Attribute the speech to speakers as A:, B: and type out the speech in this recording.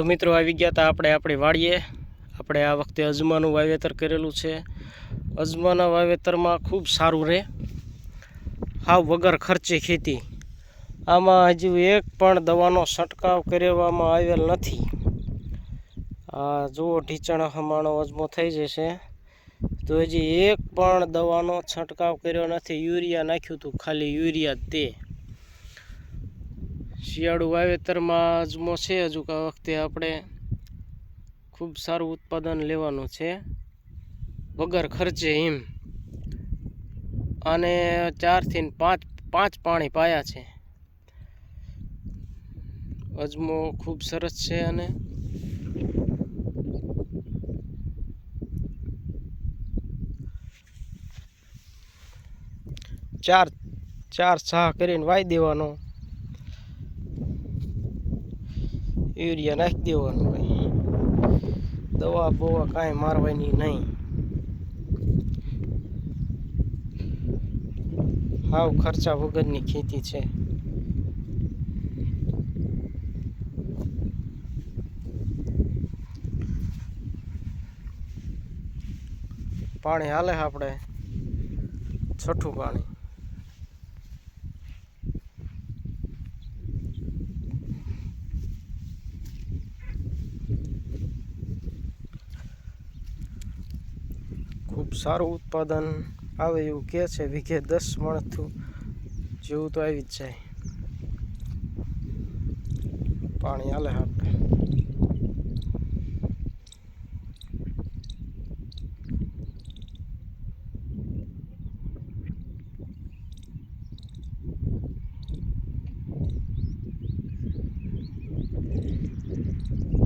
A: તો મિત્રો આવી ગયા હતા આપણે આપણી વાડીએ. આપણે આ વખતે અજમાનું વાવેતર કરેલું છે. અજમાના વાવેતરમાં ખૂબ સારું રહે હાવ વગર ખર્ચે ખેતી. આમાં હજુ એક પણ દવાનો છંટકાવ કરવામાં આવેલ નથી. આ જુઓ ઢીચણ હમાણો અજમો થઈ જશે. તો હજી એક પણ દવાનો છંટકાવ કર્યો નથી. યુરિયા નાખ્યું હતું ખાલી યુરિયા તે. શિયાળુ વાવેતરમાં અજમો છે હજુ આ વખતે આપણે ખૂબ સારું ઉત્પાદન લેવાનું છે. વગર ખર્ચે એમ. અને ચારથી પાંચ પાંચ પાણી પાયા છે. અજમો ખૂબ સરસ છે અને ચાર ચાર છા કરીને વાઈ દેવાનો. યુરિયા નાખી દેવાનું ભાઈ દવા બવા કાંઈ મારવાની નહીં. હાવ ખર્ચા વગરની ખેતી છે. પાણી હાલે આપણે? છઠ્ઠું પાણી. ખૂબ સારું ઉત્પાદન આવે એવું કહે છે, વીઘે દસ મણથું જેવું તો આવી જ જાય પાણી હાલે આપણે Thank you.